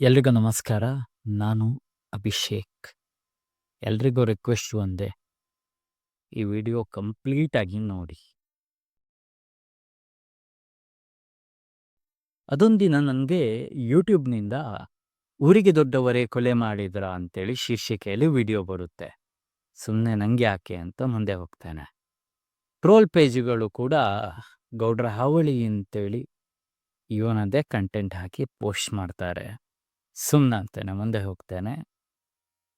ಎಲ್ರಿಗೂ ನಮಸ್ಕಾರ, ನಾನು ಅಭಿಷೇಕ್. ಎಲ್ರಿಗೂ ರಿಕ್ವೆಸ್ಟ್ ಒಂದೇ, ಈ ವಿಡಿಯೋ ಕಂಪ್ಲೀಟಾಗಿ ನೋಡಿ. ಅದೊಂದಿನ ನನಗೆ ಯೂಟ್ಯೂಬ್ನಿಂದ ಊರಿಗೆ ದೊಡ್ಡವರೇ ಕೊಲೆ ಮಾಡಿದ್ರ? ಅಂತೇಳಿ ಶೀರ್ಷಿಕೆಯಲ್ಲಿ ವಿಡಿಯೋ ಬರುತ್ತೆ. ಸುಮ್ಮನೆ ನಂಗೆ ಯಾಕೆ ಅಂತ ಮುಂದೆ ಹೋಗ್ತೇನೆ. ಟ್ರೋಲ್ ಪೇಜ್ಗಳು ಕೂಡ ಗೌಡ್ರ ಹಾವಳಿ ಅಂತೇಳಿ ಇವನದೇ ಕಂಟೆಂಟ್ ಹಾಕಿ ಪೋಸ್ಟ್ ಮಾಡ್ತಾರೆ. ಸುಮ್ಮನೆ ಅಂತೇನೆ ಮುಂದೆ ಹೋಗ್ತೇನೆ.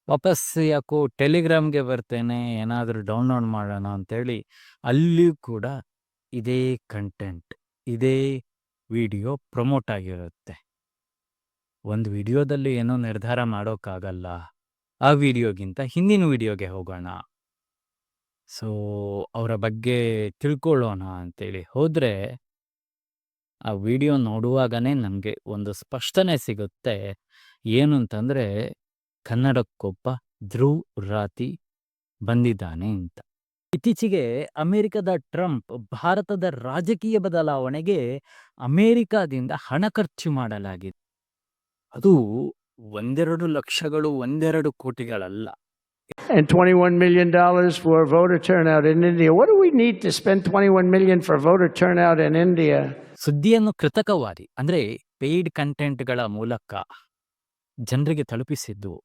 ವಾಪಸ್ ಯಾಕೋ ಟೆಲಿಗ್ರಾಮ್ಗೆ ಬರ್ತೇನೆ, ಏನಾದರೂ ಡೌನ್ಲೋಡ್ ಮಾಡೋಣ ಅಂತೇಳಿ ಅಲ್ಲಿಯೂ ಕೂಡ ಇದೇ ಕಂಟೆಂಟ್, ಇದೇ ವಿಡಿಯೋ ಪ್ರಮೋಟ್ ಆಗಿರುತ್ತೆ. ಒಂದು ವಿಡಿಯೋದಲ್ಲಿ ಏನೋ ನಿರ್ಧಾರ ಮಾಡೋಕ್ಕಾಗಲ್ಲ, ಆ ವಿಡಿಯೋಗಿಂತ ಹಿಂದಿನ ವಿಡಿಯೋಗೆ ಹೋಗೋಣ. ಸೊ, ಅವರ ಬಗ್ಗೆ ತಿಳ್ಕೊಳ್ಳೋಣ ಅಂತೇಳಿ ಹೋದರೆ, ಆ ವಿಡಿಯೋ ನೋಡುವಾಗನೇ ನಮಗೆ ಒಂದು ಸ್ಪಷ್ಟನೆ ಸಿಗುತ್ತೆ. ಏನು ಅಂತಂದರೆ ಕನ್ನಡಕ್ಕೊಬ್ಬ ಧ್ರುವ್ ರಾತಿ ಬಂದಿದ್ದಾನೆ ಅಂತ ಇತ್ತೀಚೆಗೆ ಅಮೆರಿಕದ ಟ್ರಂಪ್ ಭಾರತದ ರಾಜಕೀಯ ಬದಲಾವಣೆಗೆ ಅಮೆರಿಕಾದಿಂದ ಹಣ ಖರ್ಚು ಮಾಡಲಾಗಿದೆ ಅದು ಒಂದೆರಡು ಲಕ್ಷಗಳು ಒಂದೆರಡು ಕೋಟಿಗಳಲ್ಲ and $21 million dollars for voter turnout in India. What do we need to spend $21 million for voter turnout in India? ಸುದ್ದಿಯನ್ನು ಕೃತಕವಾಗಿ ಅಂದರೆ ಪೇಯ್ಡ್ ಕಂಟೆಂಟ್ಗಳ ಮೂಲಕ ಜನರಿಗೆ ತಲುಪಿಸಿದ್ದು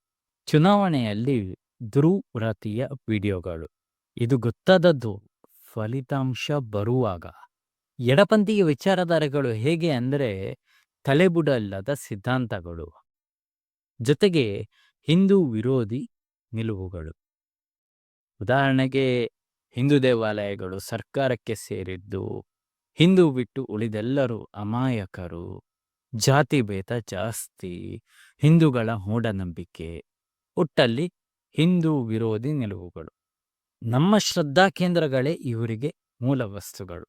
ಚುನಾವಣೆಯಲ್ಲಿ ದುರುವ್ರತಿಯ ವಿಡಿಯೋಗಳು. ಇದು ಗೊತ್ತಾದದ್ದು ಫಲಿತಾಂಶ ಬರುವಾಗ. ಎಡಪಂಥೀಯ ವಿಚಾರಧಾರೆಗಳು ಹೇಗೆ ಅಂದರೆ ತಲೆಬುಡಲ್ಲದ ಸಿದ್ಧಾಂತಗಳು. ಜೊತೆಗೆ ಹಿಂದೂ ವಿರೋಧಿ ನಿಲುವುಗಳು. ಉದಾಹರಣೆಗೆ ಹಿಂದೂ ದೇವಾಲಯಗಳು ಸರ್ಕಾರಕ್ಕೆ ಸೇರಿದ್ದು ಹಿಂದೂ ಬಿಟ್ಟು ಉಳಿದೆಲ್ಲರೂ ಅಮಾಯಕರು. ಜಾತಿ ಭೇದ ಜಾಸ್ತಿ, ಹಿಂದೂಗಳ ಮೂಢನಂಬಿಕೆ, ಒಟ್ಟಲ್ಲಿ ಹಿಂದೂ ವಿರೋಧಿ ನಿಲುವುಗಳು. ನಮ್ಮ ಶ್ರದ್ಧಾ ಕೇಂದ್ರಗಳೇ ಇವರಿಗೆ ಮೂಲ ವಸ್ತುಗಳು.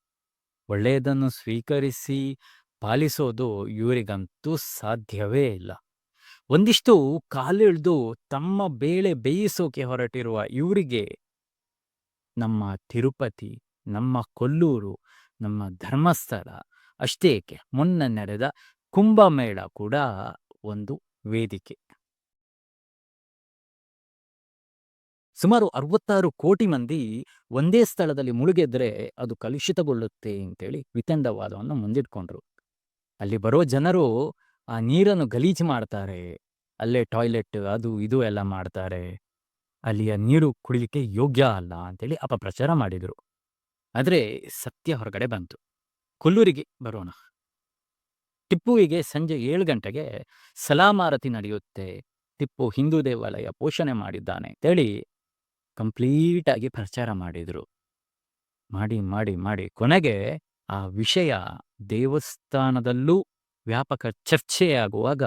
ಒಳ್ಳೆಯದನ್ನು ಸ್ವೀಕರಿಸಿ ಪಾಲಿಸೋದು ಇವರಿಗಂತೂ ಸಾಧ್ಯವೇ ಇಲ್ಲ. ಒಂದಿಷ್ಟು ಕಾಲಿಳಿದು ತಮ್ಮ ಬೇಳೆ ಬೇಯಿಸೋಕೆ ಹೊರಟಿರುವ ಇವರಿಗೆ ನಮ್ಮ ತಿರುಪತಿ, ನಮ್ಮ ಕೊಲ್ಲೂರು, ನಮ್ಮ ಧರ್ಮಸ್ಥಳ ಅಷ್ಟೇಕೆ ಮೊನ್ನೆ ನಡೆದ ಕುಂಭಮೇಳ ಕೂಡ ಒಂದು ವೇದಿಕೆ. ಸುಮಾರು ಅರವತ್ತಾರು ಕೋಟಿ ಮಂದಿ ಒಂದೇ ಸ್ಥಳದಲ್ಲಿ ಮುಳುಗೆದ್ರೆ ಅದು ಕಲುಷಿತಗೊಳ್ಳುತ್ತೆ ಅಂತೇಳಿ ವಿತಂಡವಾದವನ್ನು ಮುಂದಿಟ್ಕೊಂಡ್ರು. ಅಲ್ಲಿ ಬರೋ ಜನರು ಆ ನೀರನ್ನು ಗಲೀಜು ಮಾಡ್ತಾರೆ. ಅಲ್ಲೇ ಟಾಯ್ಲೆಟ್ ಅದು ಇದು ಎಲ್ಲ ಮಾಡ್ತಾರೆ. ಅಲ್ಲಿಯ ನೀರು ಕುಡಿಲಿಕ್ಕೆ ಯೋಗ್ಯ ಅಲ್ಲ ಅಂತೇಳಿ ಅಪಪ್ರಚಾರ ಮಾಡಿದರು. ಆದರೆ ಸತ್ಯ ಹೊರಗಡೆ ಬಂತು. ಕೊಲ್ಲೂರಿಗೆ ಬರೋಣ. ಟಿಪ್ಪುವಿಗೆ ಸಂಜೆ ಏಳು ಗಂಟೆಗೆ ಸಲಾಮಾರತಿ ನಡೆಯುತ್ತೆ. ಟಿಪ್ಪು ಹಿಂದೂ ದೇವಾಲಯ ಪೋಷಣೆ ಮಾಡಿದ್ದಾನೆ ಅಂತೇಳಿ ಕಂಪ್ಲೀಟಾಗಿ ಪ್ರಚಾರ ಮಾಡಿದರು. ಮಾಡಿ ಮಾಡಿ ಮಾಡಿ ಕೊನೆಗೆ ಆ ವಿಷಯ ದೇವಸ್ಥಾನದಲ್ಲೂ ವ್ಯಾಪಕ ಚರ್ಚೆಯಾಗುವಾಗ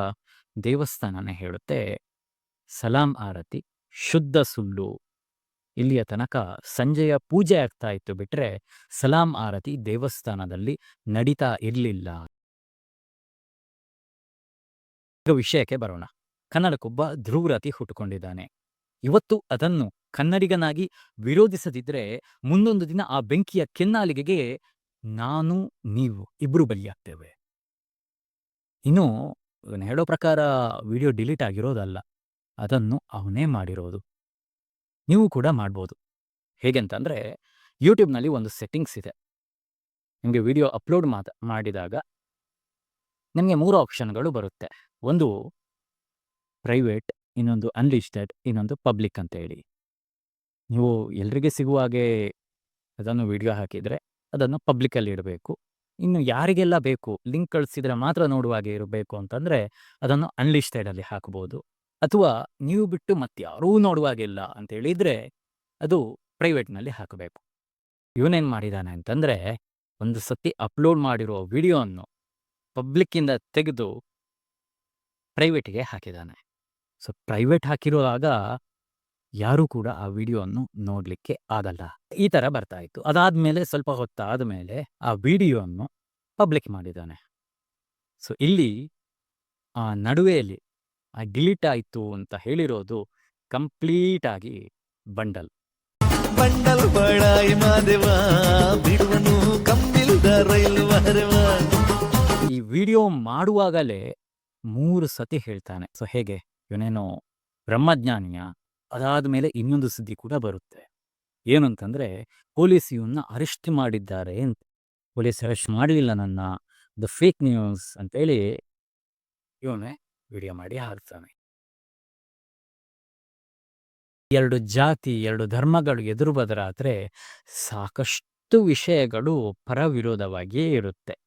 ದೇವಸ್ಥಾನನೇ ಹೇಳುತ್ತೆ, ಸಲಾಂ ಆರತಿ ಶುದ್ಧ ಸುಳ್ಳು. ಇಲ್ಲಿಯ ತನಕ ಸಂಜೆಯ ಪೂಜೆ ಆಗ್ತಾ ಇತ್ತು ಬಿಟ್ರೆ ಸಲಾಂ ಆರತಿ ದೇವಸ್ಥಾನದಲ್ಲಿ ನಡೀತಾ ಇರಲಿಲ್ಲ. ಈಗ ವಿಷಯಕ್ಕೆ ಬರೋಣ. ಕನ್ನಡಕ್ಕೊಬ್ಬ ಧ್ರುವರತಿ ಹುಟ್ಟುಕೊಂಡಿದ್ದಾನೆ. ಇವತ್ತು ಅದನ್ನು ಕನ್ನಡಿಗನಾಗಿ ವಿರೋಧಿಸದಿದ್ರೆ ಮುಂದೊಂದು ದಿನ ಆ ಬೆಂಕಿಯ ಕೆನ್ನಾಲಿಗೆಗೆ ನಾನು, ನೀವು ಇಬ್ರು ಬಲಿಯಾಗ್ತೇವೆ. ಇನ್ನು ಇವನು ಹೇಳೋ ಪ್ರಕಾರ ವಿಡಿಯೋ ಡಿಲೀಟ್ ಆಗಿರೋದಲ್ಲ. ಅದನ್ನು ಅವನೇ ಮಾಡಿರೋದು. ನೀವು ಕೂಡ ಮಾಡ್ಬೋದು. ಹೇಗೆಂತಂದ್ರೆ ಯೂಟ್ಯೂಬ್ನಲ್ಲಿ ಒಂದು ಸೆಟ್ಟಿಂಗ್ಸ್ ಇದೆ. ನಿಮಗೆ ವಿಡಿಯೋ ಅಪ್ಲೋಡ್ ಮಾತ, ಮಾಡಿದಾಗ ನಿಮಗೆ ಮೂರು ಆಪ್ಷನ್ಗಳು ಬರುತ್ತೆ. ಒಂದು ಪ್ರೈವೇಟ್, ಇನ್ನೊಂದು ಅನ್ಲಿಸ್ಟೆಡ್ ಇನ್ನೊಂದು ಪಬ್ಲಿಕ್ ಅಂತ ಹೇಳಿ. ನೀವು ಎಲ್ರಿಗೆ ಸಿಗುವ ಹಾಗೆ ಅದನ್ನು ವಿಡಿಯೋ ಹಾಕಿದರೆ ಅದನ್ನು ಪಬ್ಲಿಕಲ್ಲಿ ಇಡಬೇಕು. ಇನ್ನು ಯಾರಿಗೆಲ್ಲ ಬೇಕು ಲಿಂಕ್ ಕಳಿಸಿದರೆ ಮಾತ್ರ ನೋಡುವ ಹಾಗೆ ಇರಬೇಕು ಅಂತಂದರೆ ಅದನ್ನು ಅನ್ಲಿಸ್ಟೆಡಲ್ಲಿ ಹಾಕ್ಬೋದು. ಅಥವಾ ನೀವು ಬಿಟ್ಟು ಮತ್ತಾರೂ ನೋಡುವಾಗಿಲ್ಲ ಅಂತ ಹೇಳಿದರೆ ಅದು ಪ್ರೈವೇಟ್ನಲ್ಲಿ ಹಾಕಬೇಕು. ಇವನೇನು ಮಾಡಿದ್ದಾನೆ ಅಂತಂದರೆ ಒಂದು ಸತಿ ಅಪ್ಲೋಡ್ ಮಾಡಿರೋ ವಿಡಿಯೋವನ್ನು ಪಬ್ಲಿಕ್ಕಿಂದ ತೆಗೆದು ಪ್ರೈವೇಟಿಗೆ ಹಾಕಿದ್ದಾನೆ. ಸೊ ಪ್ರೈವೇಟ್ ಹಾಕಿರುವಾಗ ಯಾರೂ ಕೂಡ ಆ ವಿಡಿಯೋವನ್ನು ನೋಡಲಿಕ್ಕೆ ಆಗಲ್ಲ. ಈ ಥರ ಬರ್ತಾ ಇತ್ತು. ಅದಾದಮೇಲೆ ಸ್ವಲ್ಪ ಹೊತ್ತಾದ ಮೇಲೆ ಆ ವಿಡಿಯೋವನ್ನು ಪಬ್ಲಿಕ್ ಮಾಡಿದ್ದಾನೆ. ಸೊ ಇಲ್ಲಿ ಆ ನಡುವೆಯಲ್ಲಿ ಆ ಡಿಲೀಟ್ ಆಯಿತು ಅಂತ ಹೇಳಿರೋದು ಕಂಪ್ಲೀಟ್ ಆಗಿ ಬಂಡಲ್. ಬಂಡಲ್ ಬಡಾಯಿ ಮಾದೇವ ಬಿಡುವನು ರೈಲು ಈ ವಿಡಿಯೋ ಮಾಡುವಾಗಲೇ ಮೂರು ಸತಿ ಹೇಳ್ತಾನೆ. ಸೊ ಹೇಗೆ? ಇವನೇನೋ ಬ್ರಹ್ಮಜ್ಞಾನಿಯ, ಅದಾದ ಮೇಲೆ ಇನ್ನೊಂದು ಸುದ್ದಿ ಕೂಡ ಬರುತ್ತೆ. ಏನು ಪೊಲೀಸ್ ಇವನ್ನ ಅರೆಸ್ಟ್ ಮಾಡಿದ್ದಾರೆ ಅಂತ. ಪೊಲೀಸ್ ಅರೆಸ್ಟ್ ಮಾಡಲಿಲ್ಲ ನನ್ನ, ದ ಫೇಕ್ ನ್ಯೂಸ್ ಅಂತೇಳಿ ಇವನೇ ವಿಡಿಯೋ ಮಾಡಿ ಹಾಕ್ತಾನೆ. ಎರಡು ಜಾತಿ, ಎರಡು ಧರ್ಮಗಳು ಎದುರು ಬದರಾದ್ರೆ ಸಾಕಷ್ಟು ವಿಷಯಗಳು ಪರವಿರೋಧವಾಗಿಯೇ ಇರುತ್ತೆ.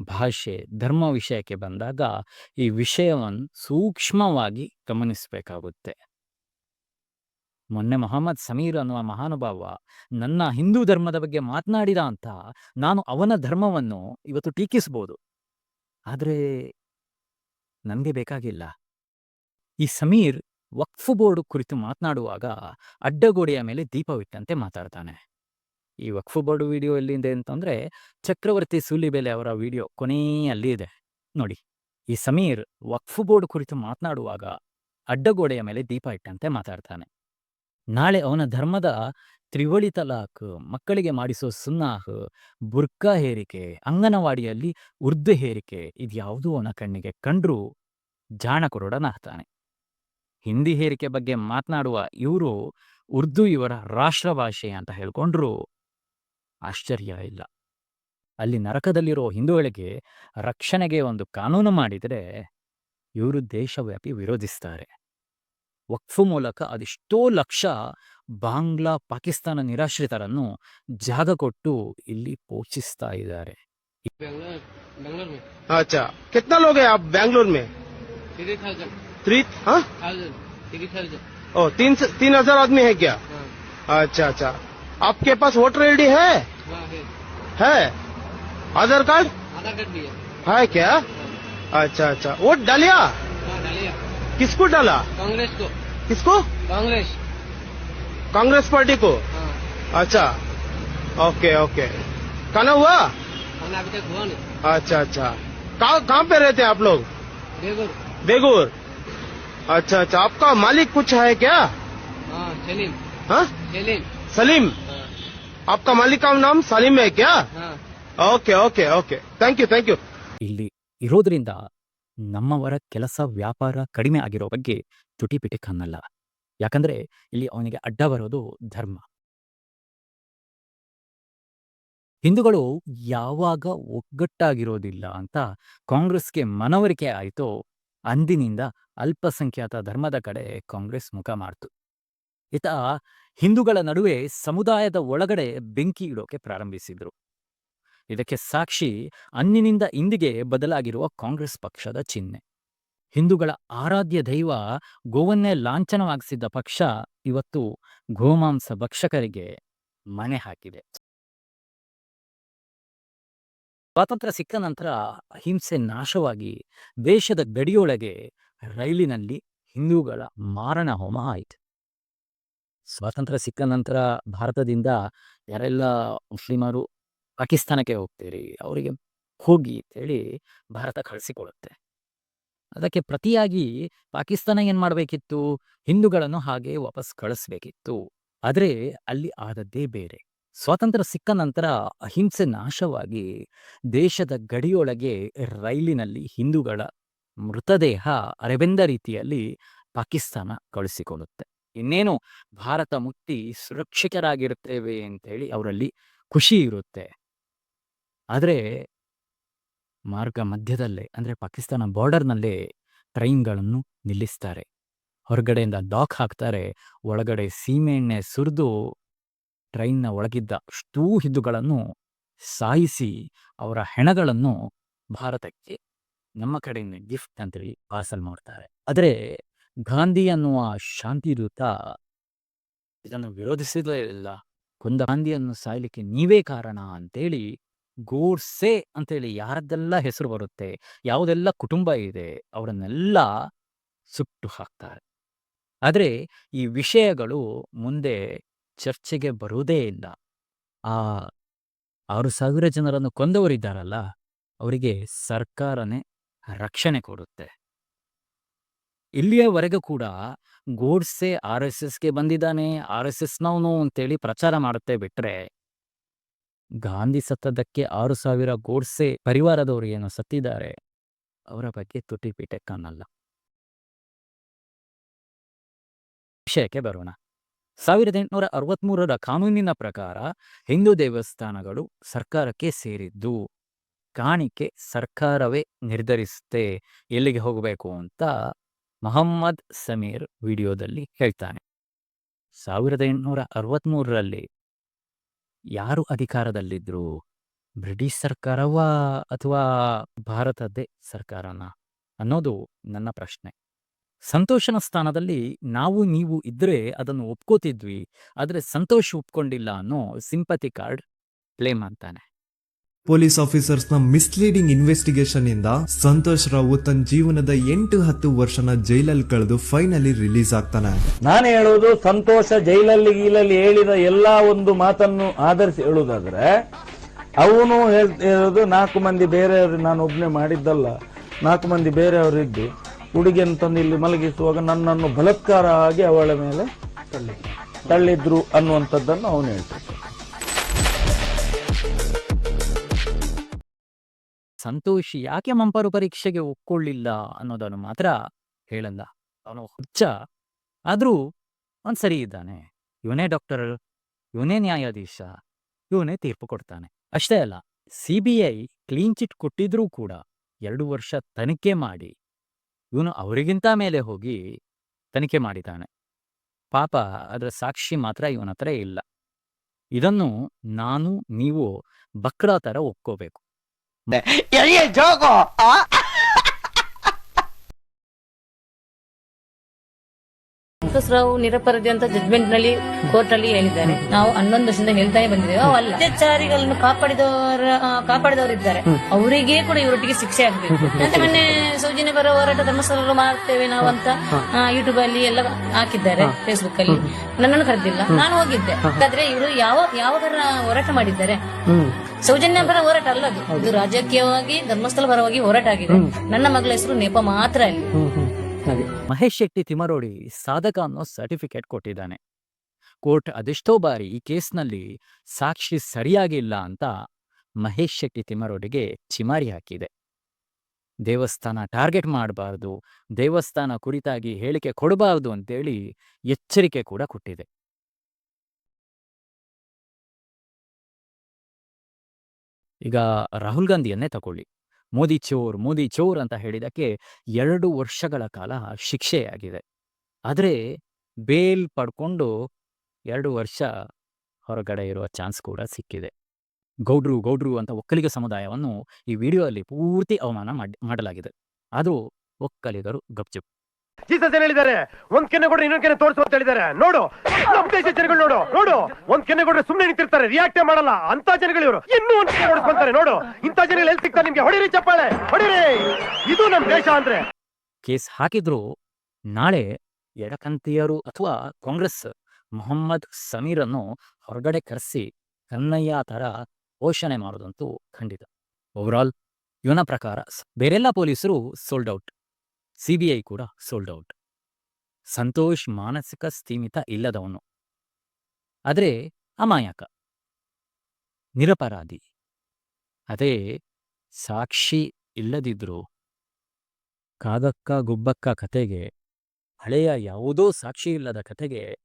ಭಾಷೆ ಧರ್ಮ ವಿಷಯಕ್ಕೆ ಬಂದಾಗ ಈ ವಿಷಯವನ್ನು ಸೂಕ್ಷ್ಮವಾಗಿ ಗಮನಿಸಬೇಕಾಗುತ್ತೆ. ಮೊನ್ನೆ ಮೊಹಮ್ಮದ್ ಸಮೀರ್ ಅನ್ನುವ ಮಹಾನುಭಾವ ನನ್ನ ಹಿಂದೂ ಧರ್ಮದ ಬಗ್ಗೆ ಮಾತನಾಡಿದ ಅಂತ ನಾನು ಅವನ ಧರ್ಮವನ್ನು ಇವತ್ತು ಟೀಕಿಸ್ಬೋದು. ಆದರೆ ನನಗೆ ಬೇಕಾಗಿಲ್ಲ. ಈ ಸಮೀರ್ ವಕ್ಫ್ ಬೋರ್ಡ್ ಕುರಿತು ಮಾತನಾಡುವಾಗ ಅಡ್ಡಗೋಡೆಯ ಮೇಲೆ ದೀಪವಿಟ್ಟಂತೆ ಮಾತಾಡ್ತಾನೆ. ಈ ವಕ್ಫ್ ಬೋರ್ಡ್ ವಿಡಿಯೋ ಎಲ್ಲಿದೆ ಅಂತಂದ್ರೆ, ಚಕ್ರವರ್ತಿ ಸೂಲಿಬೆಲೆ ಅವರ ವಿಡಿಯೋ ಕೊನೆಯಲ್ಲಿ ಇದೆ. ನೋಡಿ, ಈ ಸಮೀರ್ ವಕ್ಫ್ ಬೋರ್ಡ್ ಕುರಿತು ಮಾತನಾಡುವಾಗ ಅಡ್ಡಗೋಡೆಯ ಮೇಲೆ ದೀಪ ಇಟ್ಟಂತೆ ಮಾತಾಡ್ತಾನೆ. ನಾಳೆ ಅವನ ಧರ್ಮದ ತ್ರಿವಳಿ ತಲಾಖ್, ಮಕ್ಕಳಿಗೆ ಮಾಡಿಸೋ ಸುನ್ನಾಹ್, ಬುರ್ಕಾ ಹೇರಿಕೆ, ಅಂಗನವಾಡಿಯಲ್ಲಿ ಉರ್ದು ಹೇರಿಕೆ ಇದ್ಯಾವುದೂ ಅವನ ಕಣ್ಣಿಗೆ ಕಂಡ್ರೂ ಜಾಣ ಕುರುಡನಾಗ್ತಾನೆ ಹಿಂದಿ ಹೇರಿಕೆ ಬಗ್ಗೆ ಮಾತನಾಡುವ ಇವರು ಉರ್ದು ಇವರ ರಾಷ್ಟ್ರ ಭಾಷೆ ಅಂತ ಹೇಳ್ಕೊಂಡ್ರು ಆಶ್ಚರ್ಯ ಇಲ್ಲ. ಅಲ್ಲಿ ನರಕದಲ್ಲಿರೋ ಹಿಂದೂಗಳಿಗೆ ರಕ್ಷಣೆಗೆ ಒಂದು ಕಾನೂನು ಮಾಡಿದರೆ ಇವರು ದೇಶವ್ಯಾಪಿ ವಿರೋಧಿಸ್ತಾರೆ. ವಕ್ಫು ಮೂಲಕ ಅದೆಷ್ಟೋ ಲಕ್ಷ ಬಾಂಗ್ಲಾ ಪಾಕಿಸ್ತಾನ ನಿರಾಶ್ರಿತರನ್ನು ಜಾಗ ಕೊಟ್ಟು ಇಲ್ಲಿ ಪೋಷಿಸ್ತಾ ಇದ್ದಾರೆ. ಬೆಂಗಳೂರು आपके पास वोटर आईडी है? हाँ है। आधार कार्ड? आधार कार्ड भी है। है क्या? अच्छा अच्छा। वोट डालिया? हाँ किसको डाला? कांग्रेस को। किसको? कांग्रेस। कांग्रेस पार्टी को? हाँ। अच्छा। Okay okay. खाना हुआ? खाना अभी तक हुआ नहीं। अच्छा अच्छा। कहाँ कहाँ पे रहते हैं आप लोग? बेगुर। बेगूर। अच्छा अच्छा। आपका मालिक कुछ है क्या? हाँ सलीम। हाँ? सलीम। सलीम हाँ आपका मालिक का नाम सलीम है क्या हाँ okay okay okay thank you thank you ಇಲ್ಲಿ ಇರೋದ್ರಿಂದ ನಮ್ಮವರ ಕೆಲಸ ವ್ಯಾಪಾರ ಕಡಿಮೆ ಆಗಿರೋ ಬಗ್ಗೆ ತುಟಿಪಿಟಿ ಕನ್ನಲ್ಲ ಯಾಕಂದ್ರೆ ಇಲ್ಲಿ ಅವನಿಗೆ ಅಡ್ಡ ಬರೋದು ಧರ್ಮ ಹಿಂದೂಗಳು ಯಾವಾಗ ಒಗ್ಗಟ್ಟಾಗಿರೋದಿಲ್ಲ ಅಂತ ಕಾಂಗ್ರೆಸ್ಗೆ ಮನವರಿಕೆ ಆಯಿತೋ ಅಂದಿನಿಂದ ಅಲ್ಪಸಂಖ್ಯಾತ ಧರ್ಮದ ಕಡೆ ಕಾಂಗ್ರೆಸ್ ಮುಖ ಮಾಡ್ತು ಇತ ಹಿಂದೂಗಳ ನಡುವೆ ಸಮುದಾಯದ ಒಳಗಡೆ ಬೆಂಕಿ ಇಡೋಕೆ ಪ್ರಾರಂಭಿಸಿದರು. ಇದಕ್ಕೆ ಸಾಕ್ಷಿ ಅನ್ನಿನಿಂದ ಇಂದಿಗೆ ಬದಲಾಗಿರುವ ಕಾಂಗ್ರೆಸ್ ಪಕ್ಷದ ಚಿಹ್ನೆ. ಹಿಂದೂಗಳ ಆರಾಧ್ಯ ದೈವ ಗೋವನ್ನೇ ಲಾಂಛನವಾಗಿಸಿದ್ದ ಪಕ್ಷ ಇವತ್ತು ಗೋಮಾಂಸ ಭಕ್ಷಕರಿಗೆ ಮನೆ ಹಾಕಿದೆ. ಸ್ವಾತಂತ್ರ್ಯ ಸಿಕ್ಕ ನಂತರ ಅಹಿಂಸೆ ನಾಶವಾಗಿ ದೇಶದ ಗಡಿಯೊಳಗೆ ರೈಲಿನಲ್ಲಿ ಹಿಂದೂಗಳ ಮಾರಣ ಹೋಮ ಆಯಿತು. ಸ್ವಾತಂತ್ರ್ಯ ಸಿಕ್ಕ ನಂತರ ಭಾರತದಿಂದ ಯಾರೆಲ್ಲ ಮುಸ್ಲಿಮರು ಪಾಕಿಸ್ತಾನಕ್ಕೆ ಹೋಗ್ತೀರಿ, ಅವರಿಗೆ ಹೋಗಿ ಅಂತೇಳಿ ಭಾರತ ಕಳಿಸಿಕೊಡುತ್ತೆ ಅದಕ್ಕೆ ಪ್ರತಿಯಾಗಿ ಪಾಕಿಸ್ತಾನ ಏನು ಮಾಡಬೇಕಿತ್ತು? ಹಿಂದೂಗಳನ್ನು ಹಾಗೆ ವಾಪಸ್ ಕಳಿಸ್ಬೇಕಿತ್ತು. ಆದರೆ ಅಲ್ಲಿ ಆದದ್ದೇ ಬೇರೆ. ಸ್ವಾತಂತ್ರ್ಯ ಸಿಕ್ಕ ನಂತರ ಅಹಿಂಸೆ ನಾಶವಾಗಿ ದೇಶದ ಗಡಿಯೊಳಗೆ ರೈಲಿನಲ್ಲಿ ಹಿಂದೂಗಳ ಮೃತದೇಹ ಅರೆಬೆಂದ ರೀತಿಯಲ್ಲಿ ಪಾಕಿಸ್ತಾನ ಕಳಿಸಿಕೊಡುತ್ತೆ ಇನ್ನೇನು ಭಾರತ ಮುಕ್ತಿ ಸುರಕ್ಷಿತರಾಗಿರುತ್ತೇವೆ ಅಂತೇಳಿ ಅವರಲ್ಲಿ ಖುಷಿ ಇರುತ್ತೆ. ಆದರೆ ಮಾರ್ಗ ಮಧ್ಯದಲ್ಲೇ, ಅಂದರೆ ಪಾಕಿಸ್ತಾನ ಬಾರ್ಡರ್ನಲ್ಲೇ ಟ್ರೈನ್ಗಳನ್ನು ನಿಲ್ಲಿಸ್ತಾರೆ. ಹೊರಗಡೆಯಿಂದ ಲಾಕ್ ಹಾಕ್ತಾರೆ, ಒಳಗಡೆ ಸೀಮೆಎಣ್ಣೆ ಸುರಿದು ಟ್ರೈನ್ನ ಒಳಗಿದ್ದ ಅಷ್ಟೂ ಹಿದ್ದುಗಳನ್ನು ಸಾಯಿಸಿ ಅವರ ಹೆಣಗಳನ್ನು ಭಾರತಕ್ಕೆ ನಮ್ಮ ಕಡೆಯಿಂದ ಗಿಫ್ಟ್ ಅಂತೇಳಿ ಪಾರ್ಸಲ್ ಮಾಡ್ತಾರೆ. ಆದರೆ ಗಾಂಧಿ ಅನ್ನುವ ಶಾಂತಿದೂತ ಇದನ್ನು ವಿರೋಧಿಸಿದಲೇ ಇಲ್ಲ ಕೊಂದ ಗಾಂಧಿಯನ್ನು ಸಾಯ್ಲಿಕ್ಕೆ ನೀವೇ ಕಾರಣ ಅಂತೇಳಿ ಗೋಡ್ಸೆ ಅಂತೇಳಿ ಯಾರದ್ದೆಲ್ಲ ಹೆಸರು ಬರುತ್ತೆ, ಯಾವುದೆಲ್ಲ ಕುಟುಂಬ ಇದೆ, ಅವರನ್ನೆಲ್ಲ ಸುಟ್ಟು ಹಾಕ್ತಾರೆ. ಆದರೆ ಈ ವಿಷಯಗಳು ಮುಂದೆ ಚರ್ಚೆಗೆ ಬರುವುದೇ ಇಲ್ಲ. ಆ ಆರು ಸಾವಿರ ಜನರನ್ನು ಕೊಂದವರಿದ್ದಾರಲ್ಲ, ಅವರಿಗೆ ಸರ್ಕಾರನೇ ರಕ್ಷಣೆ ಕೊಡುತ್ತೆ. ಇಲ್ಲಿಯವರೆಗೂ ಕೂಡ ಗೋಡ್ಸೆ ಆರ್ ಎಸ್ ಎಸ್ಗೆ ಬಂದಿದ್ದಾನೆ ಆರ್ ಎಸ್ ಎಸ್ನವನು ಅಂತೇಳಿ ಪ್ರಚಾರ ಮಾಡುತ್ತೆ ಬಿಟ್ರೆ, ಗಾಂಧಿ ಸತ್ತದಕ್ಕೆ ಆರು ಸಾವಿರ ಗೋಡ್ಸೆ ಪರಿವಾರದವರು ಏನು ಸತ್ತಿದ್ದಾರೆ, ಅವರ ಬಗ್ಗೆ ತುಟಿ ಪೀಟೆ ಕಾಣಲ್ಲ ವಿಷಯಕ್ಕೆ ಬರೋಣ. ಸಾವಿರದ ಎಂಟುನೂರ ಅರವತ್ಮೂರರ ಕಾನೂನಿನ ಪ್ರಕಾರ ಹಿಂದೂ ದೇವಸ್ಥಾನಗಳು ಸರ್ಕಾರಕ್ಕೆ ಸೇರಿದ್ದು, ಕಾಣಿಕೆ ಸರ್ಕಾರವೇ ನಿರ್ಧರಿಸುತ್ತೆ, ಎಲ್ಲಿಗೆ ಹೋಗಬೇಕು ಅಂತ ಮೊಹಮ್ಮದ್ ಸಮೀರ್ ವಿಡಿಯೋದಲ್ಲಿ ಹೇಳ್ತಾನೆ, ಸಾವಿರದ ಎಂಟುನೂರ ಅರವತ್ಮೂರರಲ್ಲಿ ಯಾರು ಅಧಿಕಾರದಲ್ಲಿದ್ದರು ಬ್ರಿಟಿಷ್ ಸರ್ಕಾರವಾ ಅಥವಾ ಭಾರತದ್ದೇ ಸರ್ಕಾರನ ಅನ್ನೋದು ನನ್ನ ಪ್ರಶ್ನೆ. ಸಂತೋಷನ ಸ್ಥಾನದಲ್ಲಿ ನಾವು ನೀವು ಇದ್ರೆ ಅದನ್ನು ಒಪ್ಕೋತಿದ್ವಿ, ಆದರೆ ಸಂತೋಷ್ ಒಪ್ಕೊಂಡಿಲ್ಲ ಅನ್ನೋ ಸಿಂಪತಿ ಕಾರ್ಡ್ ಪ್ಲೇ ಮಾಡ್ತಾನೆ. ಪೊಲೀಸ್ ಆಫೀಸರ್ಸ್ನ ಮಿಸ್ಲೀಡಿಂಗ್ ಇನ್ವೆಸ್ಟಿಗೇಷನ್ ಇಂದ ಸಂತೋಷ್ ರಾವ್ ತನ್ನ ಜೀವನದ ಎಂಟು ಹತ್ತು ವರ್ಷನ ಜೈಲಲ್ಲಿ ಕಳೆದು ಫೈನಲಿ ರಿಲೀಸ್ ಆಗ್ತಾನೆ. ನಾನು ಹೇಳೋದು ಸಂತೋಷ ಜೈಲಲ್ಲಿ ಗೀಲಲ್ಲಿ ಹೇಳಿದ ಎಲ್ಲಾ ಒಂದು ಮಾತನ್ನು ಆಧರಿಸಿ ಹೇಳುವುದಾದ್ರೆ, ಅವನು ಹೇಳೋದು ನಾಲ್ಕು ಮಂದಿ ಬೇರೆಯವರು ನಾನು ಒಬ್ಬನೇ ಮಾಡಿದ್ದಲ್ಲ, ನಾಲ್ಕು ಮಂದಿ ಬೇರೆಯವರಿದ್ದು ಹುಡುಗಿಯನ್ನು ತಂದು ಇಲ್ಲಿ ಮಲಗಿಸುವಾಗ ನನ್ನನ್ನು ಬಲತ್ಕಾರ ಆಗಿ ಅವಳ ಮೇಲೆ ತಳ್ಳಿದ್ರು ಅನ್ನುವಂಥದ್ದನ್ನು ಅವನು ಹೇಳ್ತಾನೆ. ಸಂತೋಷ್, ಯಾಕೆ ಮಂಪರು ಪರೀಕ್ಷೆಗೆ ಒಪ್ಕೊಳ್ಳಿಲ್ಲ ಅನ್ನೋದನ್ನು ಮಾತ್ರ ಹೇಳಲ್ಲ. ಅವನು ಹುಚ್ಚ. ಆದರೂ ಅವನು ಸರಿ ಇದ್ದಾನೆ. ಇವನೇ ಡಾಕ್ಟರ್, ಇವನೇ ನ್ಯಾಯಾಧೀಶ, ಇವನೇ ತೀರ್ಪು ಕೊಡ್ತಾನೆ. ಅಷ್ಟೇ ಅಲ್ಲ, C B I clean chit ಕೊಟ್ಟಿದ್ರೂ ಕೂಡ ಎರಡು ವರ್ಷ ತನಿಖೆ ಮಾಡಿ ಇವನು ಅವರಿಗಿಂತ ಮೇಲೆ ಹೋಗಿ ತನಿಖೆ ಮಾಡಿದ್ದಾನೆ. ಪಾಪ ಅದರ ಸಾಕ್ಷಿ ಮಾತ್ರ ಇವನ ಹತ್ರ ಇಲ್ಲ. ಇದನ್ನು ನಾನು, ನೀವು ಬಕ್ರಾ ಥರ ಒಪ್ಕೋಬೇಕು. 네. 여기에 저거, 어? ಸಂತೋಷ್ ರಾವ್ ನಿರಪರಾಧಿ ಅಂತ ಜಜ್ಮೆಂಟ್ನಲ್ಲಿ ಕೋರ್ಟ್ ಅಲ್ಲಿ ಹೇಳಿದ್ದಾರೆ. ನಾವು ಹನ್ನೊಂದು ವರ್ಷದಿಂದ ಹೇಳ್ತಾನೆ ಬಂದಿದ್ದೇವೆ. ಅಲ್ಲ. ಅತ್ಯಾಚಾರಿಗಳನ್ನು ಕಾಪಾಡಿದವರ ಕಾಪಾಡಿದವರಿದ್ದಾರೆ ಅವರಿಗೆ ಕೂಡ ಇವರೊಟ್ಟಿಗೆ ಶಿಕ್ಷೆ ಆಗ್ಬೇಕು. ಮತ್ತೆ ಮೊನ್ನೆ ಸೌಜನ್ಯ ಬರೋ ಹೋರಾಟ ಧರ್ಮಸ್ಥಳ ಮಾಡ್ತೇವೆ ನಾವು ಅಂತ ಯೂಟ್ಯೂಬ್ ಅಲ್ಲಿ ಎಲ್ಲ ಹಾಕಿದ್ದಾರೆ ಫೇಸ್ಬುಕ್ ಅಲ್ಲಿ. ನನ್ನನ್ನು ಕರೆದಿಲ್ಲ. ನಾನು ಹೋಗಿದ್ದೆ. ಆದ್ರೆ ಇವರು ಯಾವ ಯಾವ ತರ ಹೋರಾಟ ಮಾಡಿದ್ದಾರೆ? ಸೌಜನ್ಯ ಪರ ಹೋರಾಟ ಅಲ್ಲ ಅದು. ಇದು ರಾಜಕೀಯವಾಗಿ ಧರ್ಮಸ್ಥಳ ಪರವಾಗಿ ಹೋರಾಟ ಆಗಿದೆ. ನನ್ನ ಮಗಳ ಹೆಸರು ನೆಪ ಮಾತ್ರ ಅಲ್ಲಿ. ಮಹೇಶ್ ಶೆಟ್ಟಿ ತಿಮರೋಡಿ ಸಾಧಕ ಅನ್ನೋ ಸರ್ಟಿಫಿಕೇಟ್ ಕೊಟ್ಟಿದ್ದಾನೆ. ಕೋರ್ಟ್ ಅದೆಷ್ಟೋ ಬಾರಿ ಈ ಕೇಸ್ನಲ್ಲಿ ಸಾಕ್ಷಿ ಸರಿಯಾಗಿಲ್ಲ ಅಂತ ಮಹೇಶ್ ಶೆಟ್ಟಿ ತಿಮರೋಡಿಗೆ ಚಿಮಾರಿ ಹಾಕಿದೆ. ದೇವಸ್ಥಾನ ಟಾರ್ಗೆಟ್ ಮಾಡಬಾರ್ದು, ದೇವಸ್ಥಾನ ಕುರಿತಾಗಿ ಹೇಳಿಕೆ ಕೊಡಬಾರ್ದು ಅಂತೇಳಿ ಎಚ್ಚರಿಕೆ ಕೂಡ ಕೊಟ್ಟಿದೆ. ಈಗ ರಾಹುಲ್ ಗಾಂಧಿಯನ್ನೇ ತಗೊಳ್ಳಿ ಮೋದಿ ಚೋರ್ ಮೋದಿ ಚೋರ್ ಅಂತ ಹೇಳಿದಕ್ಕೆ ಎರಡು ವರ್ಷಗಳ ಕಾಲ ಶಿಕ್ಷೆಯಾಗಿದೆ. ಆದರೆ ಬೇಲ್ ಪಡ್ಕೊಂಡು ಎರಡು ವರ್ಷ ಹೊರಗಡೆ ಇರುವ ಚಾನ್ಸ್ ಕೂಡ ಸಿಕ್ಕಿದೆ. ಗೌಡ್ರು ಗೌಡ್ರು ಅಂತ ಒಕ್ಕಲಿಗ ಸಮುದಾಯವನ್ನು ಈ ವಿಡಿಯೋ ಅಲ್ಲಿ ಪೂರ್ತಿ ಅವಮಾನ ಮಾಡ್, ಮಾಡಲಾಗಿದೆ. ಆದರೂ ಒಕ್ಕಲಿಗರು ಗಪ್ಚುಪ್. ಜೀಸಸ್ ಏನ್ ಹೇಳಿದ್ದಾರೆ? ಒಂದ್ ಕೆನೆ ಕೊಡ್ರೆ, ಇನ್ನೊಂದ್ ಕೆನ್ನೆ ತೋರಿಸು ಅಂತ ಹೇಳಿದ್ದಾರೆ. ನೋಡು ದೇಶ ಜನಗಳು ನೋಡು ನೋಡು, ಒಂದ್ ಕೆನೆ ಕೊಡ್ರೆ ಸುಮ್ನೆ ನಿಂತಿರ್ತಾರೆ ರಿಯಾಕ್ಟೇ ಮಾಡಲ್ಲ. ಅಂತ ಜನಗಳು ಇವರು. ಇನ್ನೂ ಒಂದ್ ಕೆನ್ನೆ ಹೊಡ್ಸ್ಕೊಂತಾರೆ ನೋಡು. ಇಂಥ ಜನಗಳು ಎಲ್ಲಿ ಸಿಗ್ತಾರೆ ನಿಮ್ಗೆ? ಹೊಡಿರಿ ಚಪ್ಪಾಳೆ, ಹೊಡಿರಿ. ಇದು ನಮ್ ದೇಶ ಅಂದ್ರೆ. ಕೇಸ್ ಹಾಕಿದ್ರು ನಾಳೆ ಎಡಕಂತಿಯರು ಅಥವಾ ಕಾಂಗ್ರೆಸ್ ಮೊಹಮ್ಮದ್ ಸಮೀರನ್ನು ಹೊರಗಡೆ ಕರೆಸಿ ಕನ್ನಯ್ಯ ತರ ಪೋಷಣೆ ಮಾಡೋದಂತೂ ಖಂಡಿತ. ಓವರಾಲ್ ಇವನ ಪ್ರಕಾರ ಬೇರೆಲ್ಲ ಪೊಲೀಸರು ಸೋಲ್ಡ್ ಔಟ್ ಸಿಬಿಐ ಕೂಡ ಸೋಲ್ಡ್ ಔಟ್. ಸಂತೋಷ್ ಮಾನಸಿಕ ಸ್ಥೀಮಿತ ಇಲ್ಲದವನು. ಆದರೆ ಅಮಾಯಕ. ನಿರಪರಾಧಿ. ಅದೇ ಸಾಕ್ಷಿ ಇಲ್ಲದಿದ್ರು ಕಾಗಕ್ಕ ಗುಬ್ಬಕ್ಕ ಕತೆಗೆ ಹಳೆಯ ಯಾವುದೋ ಸಾಕ್ಷಿ ಇಲ್ಲದ ಕತೆಗೆ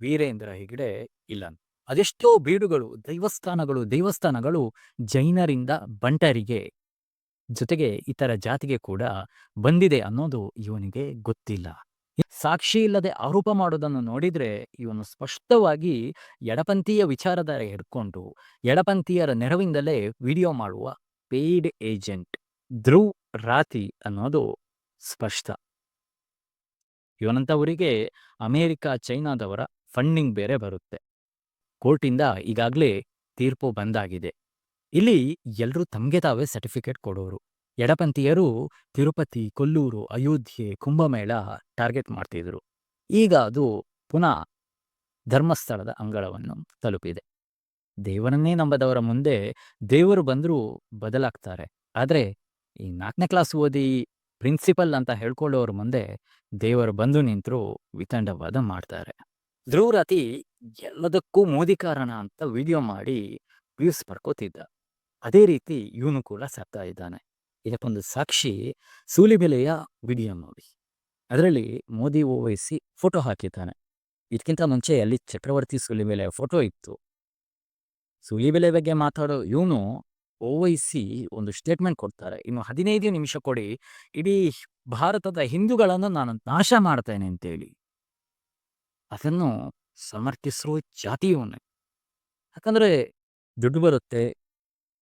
ವೀರೇಂದ್ರ ಹೆಗಡೆ ಇಲ್ಲ. ಅದೆಷ್ಟೋ ಬೀಡುಗಳು, ದೈವಸ್ಥಾನಗಳು, ದೇವಸ್ಥಾನಗಳು ಜೈನರಿಂದ ಬಂಟರಿಗೆ ಜೊತೆಗೆ ಇತರ ಜಾತಿಗೆ ಕೂಡ ಬಂದಿದೆ ಅನ್ನೋದು ಇವನಿಗೆ ಗೊತ್ತಿಲ್ಲ. ಸಾಕ್ಷಿ ಇಲ್ಲದೆ ಆರೋಪ ಮಾಡೋದನ್ನು ನೋಡಿದ್ರೆ ಇವನು ಸ್ಪಷ್ಟವಾಗಿ ಎಡಪಂಥೀಯ ವಿಚಾರಧಾರೆ ಹಿಡ್ಕೊಂಡು ಎಡಪಂಥೀಯರ ನೆರವಿಂದಲೇ ವಿಡಿಯೋ ಮಾಡುವ ಪೇಯ್ಡ್ ಏಜೆಂಟ್ ಧ್ರುವ್ ರಾತಿ ಅನ್ನೋದು ಸ್ಪಷ್ಟ. ಇವನಂತವರಿಗೆ ಅಮೇರಿಕ, ಚೈನಾದವರ ಫಂಡಿಂಗ್ ಬೇರೆ ಬರುತ್ತೆ. ಕೋರ್ಟಿಂದ ಈಗಾಗಲೇ ತೀರ್ಪು ಬಂದಾಗಿದೆ. ಇಲ್ಲಿ ಎಲ್ಲರೂ ತಮಗೆ ತಾವೇ ಸರ್ಟಿಫಿಕೇಟ್ ಕೊಡೋರು. ಎಡಪಂಥೀಯರು ತಿರುಪತಿ, ಕೊಲ್ಲೂರು, ಅಯೋಧ್ಯೆ, ಕುಂಭಮೇಳ ಟಾರ್ಗೆಟ್ ಮಾಡ್ತಿದ್ರು. ಈಗ ಅದು ಪುನಃ ಧರ್ಮಸ್ಥಳದ ಅಂಗಳವನ್ನು ತಲುಪಿದೆ. ದೇವರನ್ನೇ ನಂಬದವರ ಮುಂದೆ ದೇವರು ಬಂದರೂ ಬದಲಾಗ್ತಾರೆ. ಆದರೆ ಈ ನಾಲ್ಕನೇ ಕ್ಲಾಸ್ ಓದಿ ಪ್ರಿನ್ಸಿಪಲ್ ಅಂತ ಹೇಳ್ಕೊಳ್ಳೋರ ಮುಂದೆ ದೇವರು ಬಂದು ನಿಂತರೂ ವಿತಂಡವಾದ ಮಾಡ್ತಾರೆ. ಧ್ರುವರಾತಿ ಎಲ್ಲದಕ್ಕೂ ಮೋದಿ ಕಾರಣ ಅಂತ ವಿಡಿಯೋ ಮಾಡಿ ವ್ಯೂಸ್ ಪಡ್ಕೋತಿದ್ದ. ಅದೇ ರೀತಿ ಇವನು ಕೂಡ ಸತ್ತಾ ಇದ್ದಾನೆ. ಇದಕ್ಕೊಂದು ಸಾಕ್ಷಿ ಸೂಲಿಬೆಲೆಯ ವಿಡಿಯೋ ನೋಡಿ ಅದರಲ್ಲಿ ಮೋದಿ ಓವೈಸಿ ಫೋಟೋ ಹಾಕಿದ್ದಾನೆ. ಇದಕ್ಕಿಂತ ಮುಂಚೆ ಅಲ್ಲಿ ಚಕ್ರವರ್ತಿ ಸೂಲಿಬೆಲೆಯ ಫೋಟೋ ಇತ್ತು. ಸೂಲಿಬೆಲೆ ಬಗ್ಗೆ ಮಾತಾಡೋ ಇವನು ಓವೈಸಿ ಒಂದು ಸ್ಟೇಟ್ಮೆಂಟ್ ಕೊಡ್ತಾರೆ. ಇನ್ನು ಹದಿನೈದು ನಿಮಿಷ ಕೊಡಿ. ಇಡೀ ಭಾರತದ ಹಿಂದೂಗಳನ್ನು ನಾನು ನಾಶ ಮಾಡ್ತೇನೆ ಅಂತೇಳಿ. ಅದನ್ನು ಸಮರ್ಥಿಸಿರೋ ಜಾತಿಯವನ್ನೇ ಯಾಕಂದ್ರೆ ದುಡ್ಡು ಬರುತ್ತೆ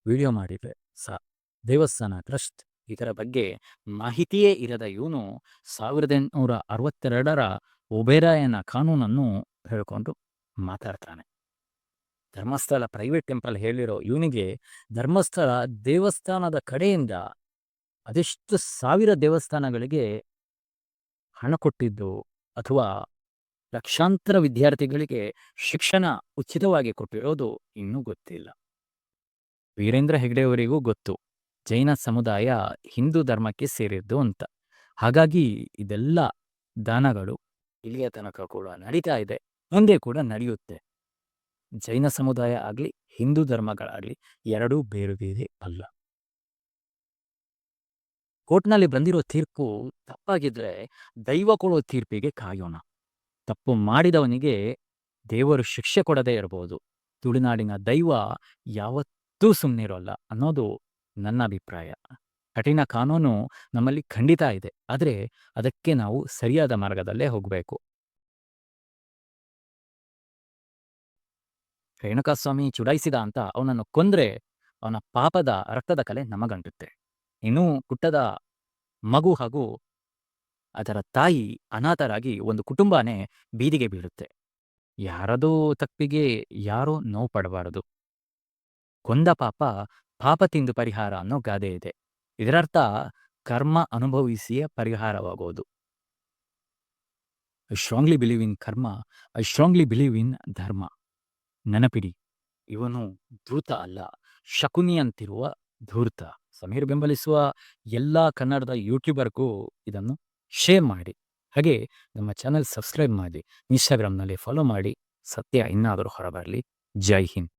ವಿಡಿಯೋ ಮಾಡಿದ್ರೆ ಸಾ, ದೇವಸ್ಥಾನ, ಟ್ರಸ್ಟ್ ಇದರ ಬಗ್ಗೆ ಮಾಹಿತಿಯೇ ಇರದ ಇವನು ಸಾವಿರದ ಎಂಟುನೂರ ಅರವತ್ತೆರಡರ ಒಬೆರಾಯನ ಕಾನೂನನ್ನು ಹೇಳಿಕೊಂಡು ಮಾತಾಡ್ತಾನೆ. ಧರ್ಮಸ್ಥಳ ಪ್ರೈವೇಟ್ ಟೆಂಪಲ್ ಹೇಳಿರೋ ಇವನಿಗೆ ಧರ್ಮಸ್ಥಳ ದೇವಸ್ಥಾನದ ಕಡೆಯಿಂದ ಅದೆಷ್ಟು ಸಾವಿರ ದೇವಸ್ಥಾನಗಳಿಗೆ ಹಣ ಕೊಟ್ಟಿದ್ದು ಅಥವಾ ಲಕ್ಷಾಂತರ ವಿದ್ಯಾರ್ಥಿಗಳಿಗೆ ಶಿಕ್ಷಣ ಉಚಿತವಾಗಿ ಕೊಟ್ಟಿರೋದು ಇನ್ನೂ ಗೊತ್ತಿಲ್ಲ. ವೀರೇಂದ್ರ ಹೆಗ್ಡೆಯವರಿಗೂ ಗೊತ್ತು. ಜೈನ ಸಮುದಾಯ ಹಿಂದೂ ಧರ್ಮಕ್ಕೆ ಸೇರಿದ್ದು ಅಂತ. ಹಾಗಾಗಿ ಇದೆಲ್ಲ ದಾನಗಳು ಇಲ್ಲಿಯ ತನಕ ಕೂಡ ನಡೀತಾ ಇದೆ. ಮುಂದೆ ಕೂಡ ನಡೆಯುತ್ತೆ. ಜೈನ ಸಮುದಾಯ ಆಗಲಿ, ಹಿಂದೂ ಧರ್ಮಗಳಾಗಲಿ ಎರಡೂ ಬೇರೆ ಬೇರೆ ಅಲ್ಲ. ಕೋರ್ಟ್ನಲ್ಲಿ ಬಂದಿರೋ ತೀರ್ಪು ತಪ್ಪಾಗಿದ್ರೆ ದೈವ ಕೊಡೋ ತೀರ್ಪಿಗೆ ಕಾಯೋಣ. ತಪ್ಪು ಮಾಡಿದವನಿಗೆ ದೇವರು ಶಿಕ್ಷೆ ಕೊಡದೇ ಇರಬಹುದು ತುಳುನಾಡಿನ ದೈವ ಯಾವತ್ತೂ ಸುಮ್ಮನಿರೋಲ್ಲ ಅನ್ನೋದು ನನ್ನ ಅಭಿಪ್ರಾಯ. ಕಠಿಣ ಕಾನೂನು ನಮ್ಮಲ್ಲಿ ಖಂಡಿತ ಇದೆ, ಆದರೆ ಅದಕ್ಕೆ ನಾವು ಸರಿಯಾದ ಮಾರ್ಗದಲ್ಲೇ ಹೋಗಬೇಕು. ರೇಣುಕಾಸ್ವಾಮಿ ಚುಡಾಯಿಸಿದ ಅಂತ ಅವನನ್ನು ಕೊಂದ್ರೆ ಅವನ ಪಾಪದ ರಕ್ತದ ಕಲೆ ನಮಗಂಟುತ್ತೆ ಇನ್ನು ಪುಟ್ಟದ ಮಗು ಹಾಗೂ ಅದರ ತಾಯಿ ಅನಾಥರಾಗಿ ಒಂದು ಕುಟುಂಬನೇ ಬೀದಿಗೆ ಬೀಳುತ್ತೆ. ಯಾರದೋ ತಪ್ಪಿಗೆ ಯಾರೋ ನೋವು ಪಡಬಾರದು. ಕೊಂದ ಪಾಪ ಪಾಪ ತಿಂದು ಪರಿಹಾರ ಅನ್ನೋ ಗಾದೆ ಇದೆ. ಇದರರ್ಥ ಕರ್ಮ ಅನುಭವಿಸಿಯೇ ಪರಿಹಾರವಾಗೋದು. I strongly believe in karma I strongly believe in ಧರ್ಮ ನೆನಪಿಡಿ, ಇವನು ಧೂತ ಅಲ್ಲ ಶಕುನಿ ಅಂತಿರುವ ಧೂರ್ತ. ಸಮೀರ್ ಬೆಂಬಲಿಸುವ ಎಲ್ಲ ಕನ್ನಡದ ಯೂಟ್ಯೂಬರ್ಗೂ ಇದನ್ನು ಶೇರ್ ಮಾಡಿ. ಹಾಗೆ ನಮ್ಮ ಚಾನೆಲ್ ಸಬ್ಸ್ಕ್ರೈಬ್ ಮಾಡಿ, ಇನ್ಸ್ಟಾಗ್ರಾಮ್ನಲ್ಲಿ ಫಾಲೋ ಮಾಡಿ. ಸತ್ಯ ಇನ್ನಾದರೂ ಹೊರಬರಲಿ. ಜೈ ಹಿಂದ್.